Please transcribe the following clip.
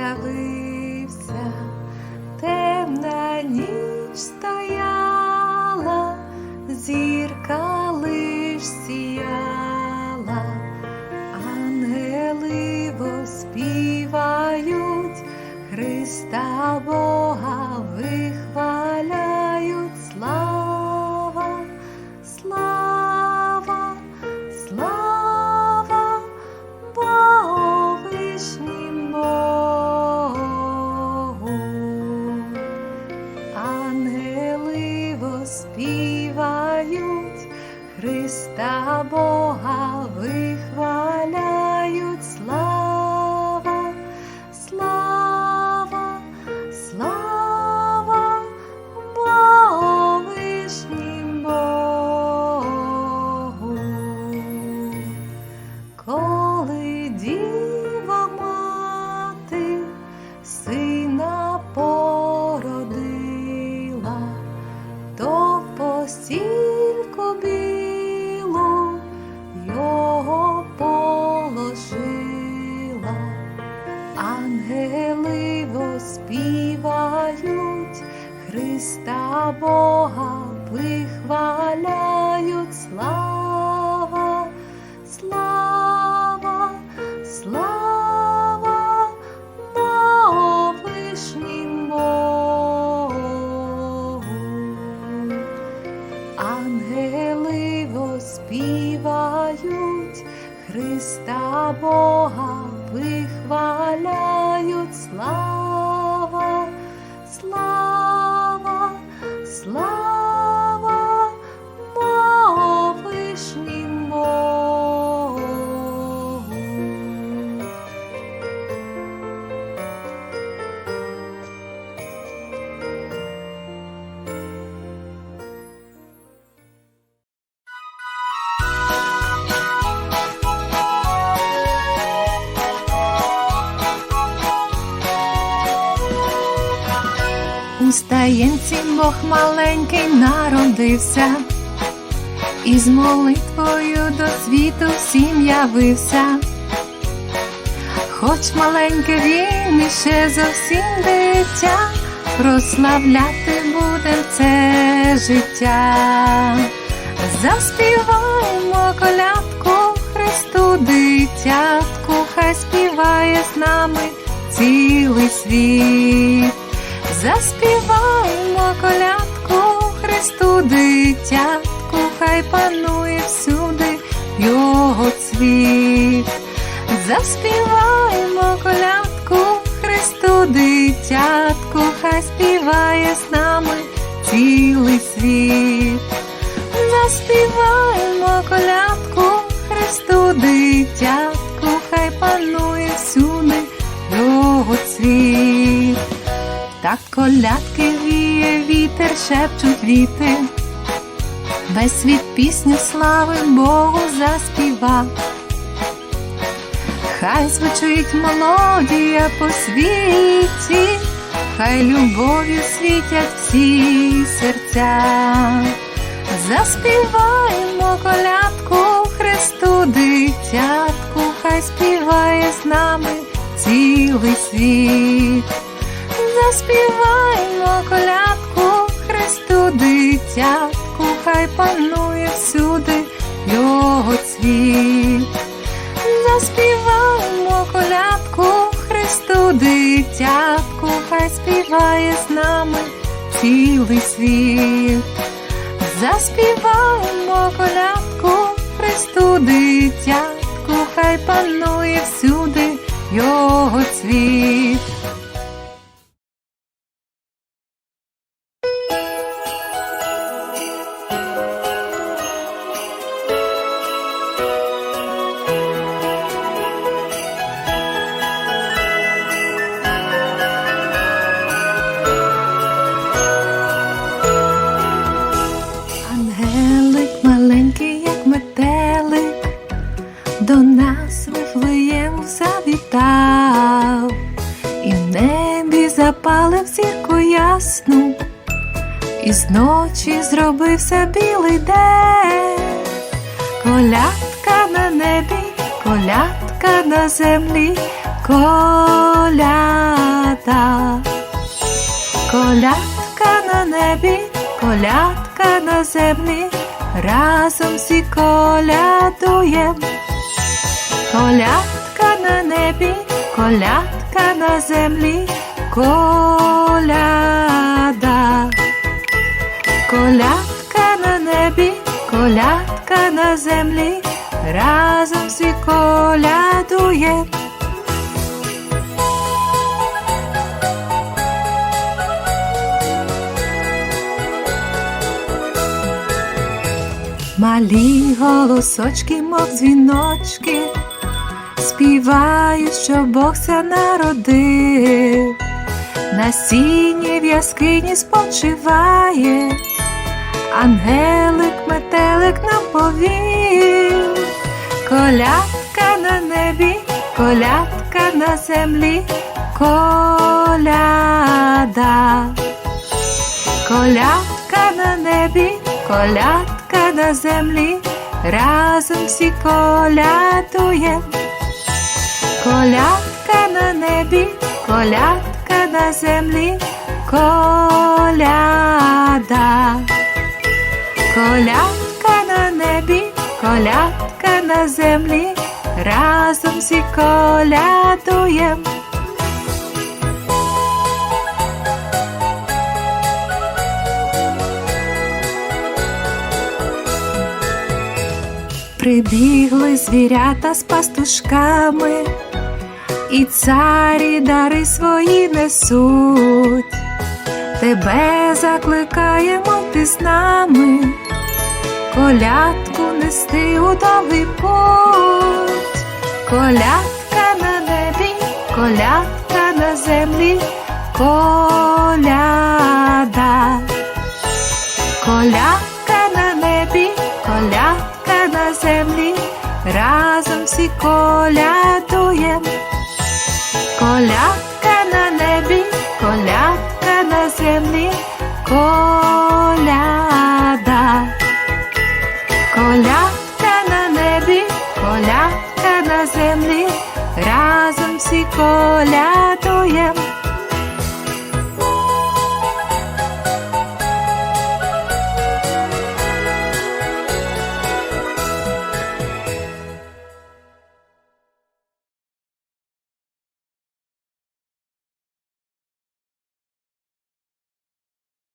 з'явився, темна ніч стояла, зірка лиш сіяла, ангели воспівають, Христа Бога вихваляють, ангели воспівають, Христа Бога вихваляють, слава, У стаєнці Бог маленький народився, і з молитвою до світу всім явився. Хоч маленький він іще зовсім дитя, прославляти будем це життя. Заспіваємо колядку Христу дитятку, хай співає з нами цілий світ. Заспіваємо колядку Христу дитятку, хай панує всюди його цвіт. Заспіваємо колядку Христу дитятку, хай співає з нами цілий світ. Заспіваємо колядку Христу дитятку, хай панує всюди його цвіт. Так колядки віє вітер, шепчуть віти, весь світ пісню слави Богу заспіва. Хай звучить мелодія по світі, хай любов'ю світять всі серця. Заспіваємо колядку Христу дитятку, хай співає з нами цілий світ. Заспіваємо колядку Христу дитятку, хай панує всюди його цвіт. Заспіваємо колядку Христу дитятку, хай співає з нами цілий світ. Заспіваємо колядку Христу дитятку, хай панує всюди його цвіт. Небі запалив зірку ясну, і з ночі зробився білий день, колядка на небі, колядка на землі, коляда. Колядка на небі, колядка на землі, разом всі колядуєм. Колядка на небі, колядка на землі, коляда. Колядка на небі, колядка на землі, разом всі колядуєм. Малі голосочки, мов дзвіночки, співають, що Бог ся народив, на сіні в яскині спочиває, ангелик, метелик нам повів, колядка на небі, колядка на землі, коляда. Колядка на небі, колядка на землі, разом всі колядуєм. Колядка на небі, колядка на землі, коляда. Колядка на небі, колядка на землі, разом всі колядуєм. Прибігли звірята з пастушками, і царі дари свої несуть. Тебе закликаємо ти з нами, колядку нести у довгий путь. Колядка на небі, колядка на землі, коляда. Колядка на небі, колядка на землі, разом всі колядуєм. Коляда.